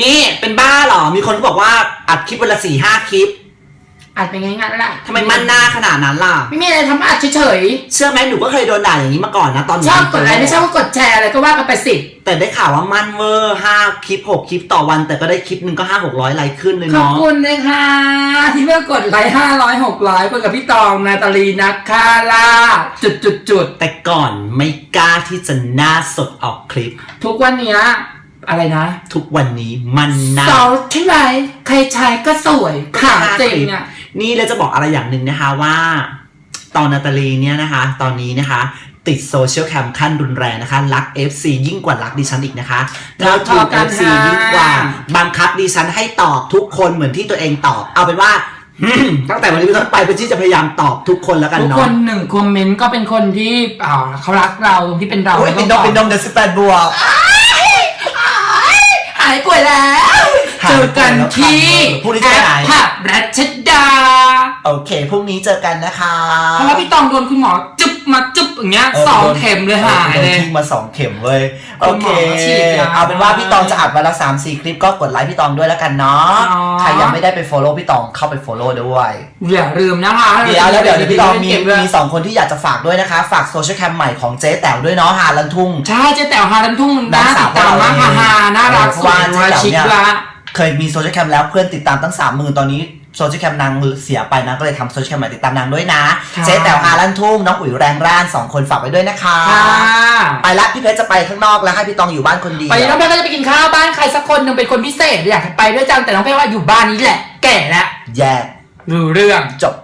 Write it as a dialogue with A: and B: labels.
A: นี่เป็นบ้าเหรอ มีคนก็บอกว่าอัดคลิปวันละสี่ห้าคลิป
B: อัดไปงั้นๆแหละ
A: ทำไมมั่นหน้าขนาดนั้นล่ะ
B: ไม่มีอะไรทำอัดเฉย
A: เชื่อไหมหนูก็เคยโดนด่าอย่างนี้มาก่อนนะตอน
B: ๆ
A: นี้
B: ชอบกดไลค์ไม่ชอบก็กดแชร์อะไรก็ว่ากันไปสิ
A: แต่ได้ข่าวว่ามั่นเวอร์ห้าคลิปหกคลิปต่อวัน แต่ก็ได้คลิปหนึ่งก็ห้าหกร้อยไลค์ขึ้นเลย
B: ขอบ
A: เนาะ
B: คุณเลยค่ะ ที่เมื่อกดไลค์ห้าร้อยหกร้อยคนกับพี่ตองนาตาลีนักคาร่าจุดจุดจุด
A: แต่ก่อนไม่กล้าที่จะหน้าสดออกคลิป
B: ทุกวันเนี้ย อะไรนะ
A: ทุกวันนี้มันหน้า
B: สาวใช่ไหมใครใช้ก็สวยค่ะจริงอะ
A: นี่เราจะบอกอะไรอย่างหนึ่งนะคะว่า ตอนนาตาลีเนี่ยนะคะ ตอนนี้นะคะ ติดโซเชียลแคมขั้นรุนแรงนะคะ รัก FC ยิ่งกว่ารักดิฉันอีกนะคะ
B: รั
A: แล้ว
B: ก
A: ถูก
B: กัน
A: FC
B: ค่ะ
A: ยิ่งกว่าบังคับดิฉันให้ตอบทุกคนเหมือนที่ตัวเองตอบ เอาเป็นว่าตั้งแต่วันนี้เป็นต้นไปเป็นที่จะพยายามตอบทุกคนแล้วกัน
B: ทุก
A: เนาะ
B: คนหนึ่งคอมเมนต์ก็เป็นคนที่อ่าเขารักเราตรงที่เป็นเรา
A: โอ้ยเป็นดงเป็นดงเดือนสิบแปดบวก
B: หายป่วยแล้ว
A: หาย
B: เจ อกันที่
A: พรุ่งนี้จะไปไหน
B: แอปผับรัชดา
A: โอเคพรุ่งนี้เจอกันนะคะ
B: เพราะว่าพี่ตองโดนคุณหมอจุ๊บมาจุ๊บอย่างเงี้ยสองเข็มเลยหายเลย
A: โดนทิ้งมาสองเข็มเว้ย
B: คุ
A: โอ
B: ณห
A: เค
B: มอฉีดยา
A: เอาเป็นว่าพี่ตองจะอัดวันละสามสี่คลิปก็กดไลค์พี่ตองด้วยแล้วกันเนาะ
B: อ๋อ
A: ใครยังไม่ได้ไป follow พี่ตองเข้าไป follow ด้วย
B: อย่าลืมนะคะ
A: เดี๋ยวแล้วเดี๋ยวพี่ตองมี
B: เก็บด้วย
A: มีสองคนที่อยากจะฝากด้วยนะคะ ฝากโซเชียลแคมใหม่ของเจ๊แต๋วด้วยเนาะหาลันทุ่ง
B: ใช่เจ๊แต๋วฮารันทุ่ง
A: น้อง
B: น่า
A: สา
B: ติ
A: ว
B: ดตามมาก
A: ของเรา
B: ฮาฮาน่ารัก
A: เพ
B: ส
A: ราะ
B: ว
A: ว่าย
B: รวย
A: เจ๊แต๋ว
B: ชิค
A: เนี่ย
B: ละ
A: เคยมีโซเชียลแคมแล้วเพื่อนติดตามตั้งสามหมื่นตอนนี้โซเชียลแคมนางเสียไปนะก็เลยทำโซเชียลแคมใหม่ติดตามนางด้วยนะ
B: ค่ะ
A: เจ๊แต๋วหาลันทุ่งน้องอุ๋ยแรงร่านสองคนฝากไว้ด้วยนะคะ
B: ค่ะ
A: ไปละพี่เพชรจะไปข้างนอกแล้วให้พี่ตองอยู่บ้านคนเดียว
B: ไปน้องเพชรก็จะไปกินข้าวบ้านใครสักคนหนึ่งเป็นคนพิเศษอยากไปด้วยจังแต่น้องเพชรว่าอยู่บ้านนี้แหละ แก่แล้ว
A: แย่
B: รู้เรื่อง
A: จบ